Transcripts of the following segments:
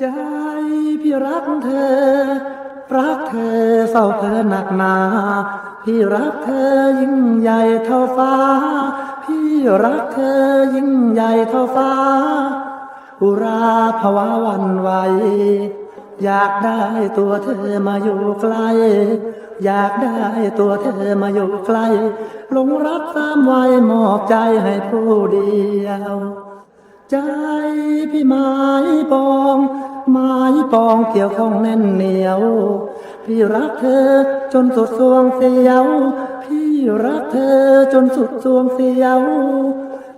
ใจพี่รักเธอ รักเธอเศร้าเธอหนักหนา พี่รักเธอยิ่งใหญ่เท่าฟ้า พี่รักเธอยิ่งใหญ่เท่าฟ้า อุราภาวะวันไหวอยากได้ตัวเธอมาอยู่ใกล้อยากได้ตัวเธอมาอยู่ใกล้หลงรักตามไว้มอบใจให้ผู้เดียว ใจพี่ไม้ปองไม้ปองเกี่ยวข้องแน่นเหนียว พี่รักเธอจนสุดสวงเสียว พี่รักเธอจนสุดสวงเสียว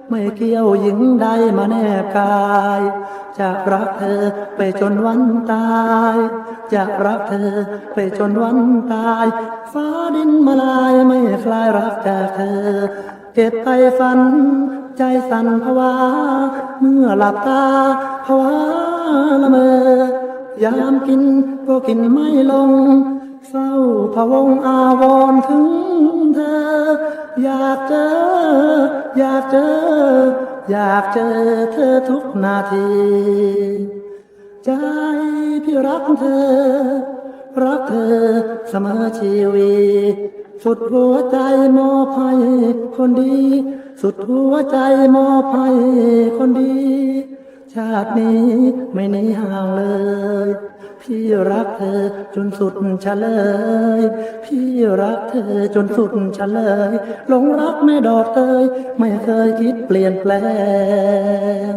ไม่เกี่ยวหญิงใดมาแนบกาย จะรักเธอไปจนวันตาย จะรักเธอไปจนวันตาย ฟ้าดินมาลายไม่คลายรักจากเธอ เก็บไปฝัน ใจสั่นภาวะเมื่อหลับตาภาวะละเมอยามกินก็กินไม่ลง เศร้าพะวงอาวรถึงเธอ อยากเจอ อยากเจอ อยากเจอเธอทุกนาที ใจพี่รักเธอ รักเธอเสมอชีวิตสุดหัวใจมอบให้คนดี สุดหัวใจมอบให้คนดี ชาตินี้ไม่หนีห่างเลย พี่รักเธอจนสุดเฉลย พี่รักเธอจนสุดเฉลยหลงรักแม่ดอกเตยไม่เคยคิดเปลี่ยนแปลง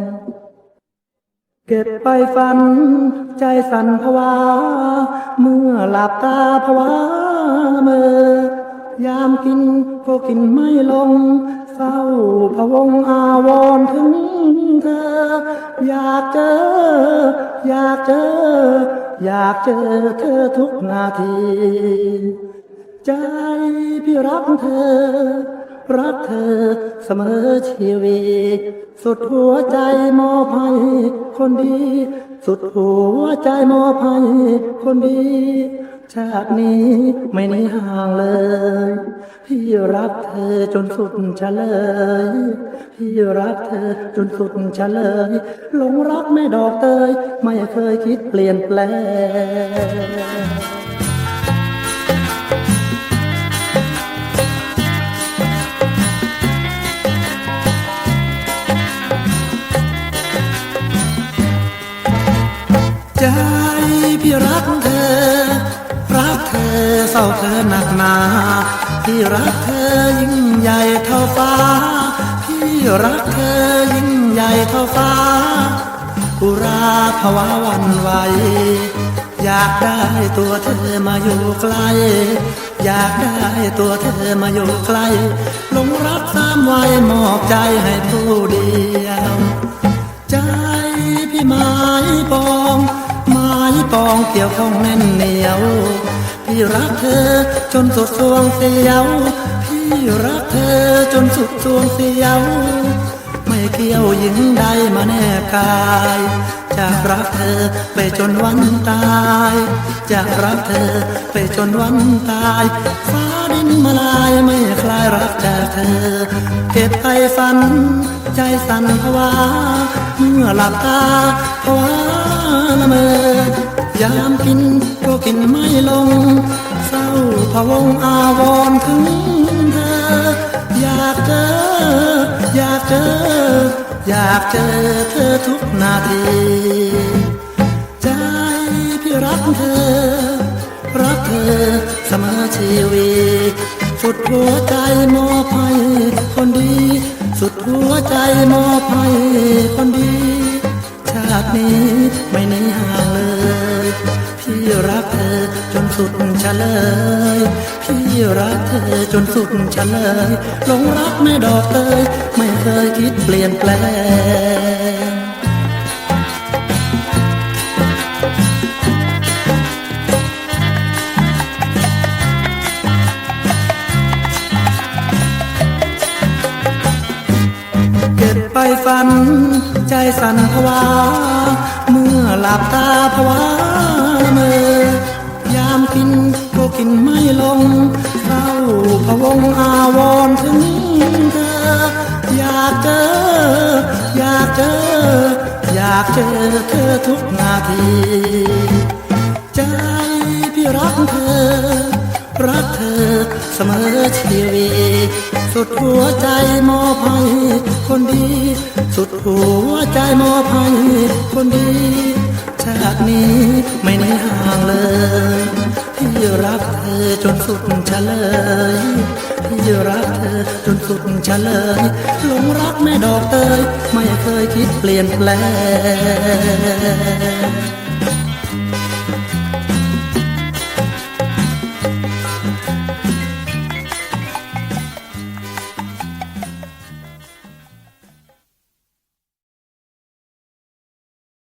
เก็บไปฝัน ใจสั่นภาวะเมื่อหลับตาภาวะเมื่อยามกินก็กินไม่ลงเศร้าพะวงอาวรถึงเธอ อยากเจอ อยากเจอ อยากเจอเธอทุกนาที ใจพี่รักเธอ รักเธอเสมอชีวิต สุดหัวใจมอบให้คนดี สุดหัวใจมอบให้คนดี ชาตินี้ไม่หนีห่างเลย พี่รักเธอจนสุดเฉลย พี่รักเธอจนสุดเฉลยหลงรักแม่ดอกเตยไม่เคยคิดเปลี่ยนแปลงใจพี่รักเธอรัก เธอเศร้าเธอหนักหนาพี่รักเธอยิ่งใหญ่เท่าฟ้าพี่รักเธอยิ่งใหญ่เท่าฟ้า อุราภาวะวันไหว อยากได้ตัวเธอมาอยู่ใกล้ อยากได้ตัวเธอมาอยู่ใกล้หลงรักสามไว้มอบใจให้ผู้เดียว ใจพี่ไม้ปอง ไม้ปองเกี่ยวข้องแน่นเหนียว พี่รักเธอ จนสุดสวงเสียวพี่รักเธอจนสุดสวงเสียวไม่เกี่ยวหญิงใดมาแนบกายจะรักเธอไปจนวันตายจะรักเธอไปจนวันตายฟ้าดินมาลายไม่คลายรักจากเธอเก็บไปฝัน ใจสั่นภาวะเมื่อหลับตาภาวะละเมอ ยามกินก็กินไม่ลง เศร้าพะวงอาวรณ์ถึงเธอ อยากเจอ อยากเจอ อยากเจอเธอทุกนาที ใจพี่รักเธอ รักเธอเสมอชีวิตสุดหัวใจมอบให้คนดี สุดหัวใจมอบให้คนดี ตินี้ไม่หนีห่างเลย พี่รักเธอจนสุดเฉลย พี่รักเธอจนสุดเฉลยหลงรักแม่ดอกเตยไม่เคยคิดเปลี่ยนแปลงเก็บไปฝัน ใจสั่นภาวะเมื่อหลับตาภาวะละเมอยามกินก็กินไม่ลงเศร้าพะวงอาวรถึงเธออยากเจอ อยากเจอ อยากเจอเธอทุกนาที ใจพี่รักเธอ รักเธอเสมอชีวิตสุดหัวใจ สุดหัวใจมอบให้คนดีชาตินี้ไม่ในห่างเลยที่รักเธอจนสุดเฉลยที่รักเธอจนสุดเฉลยหลงรักแม่ดอกเตยไม่เคยคิดเปลี่ยนแปลง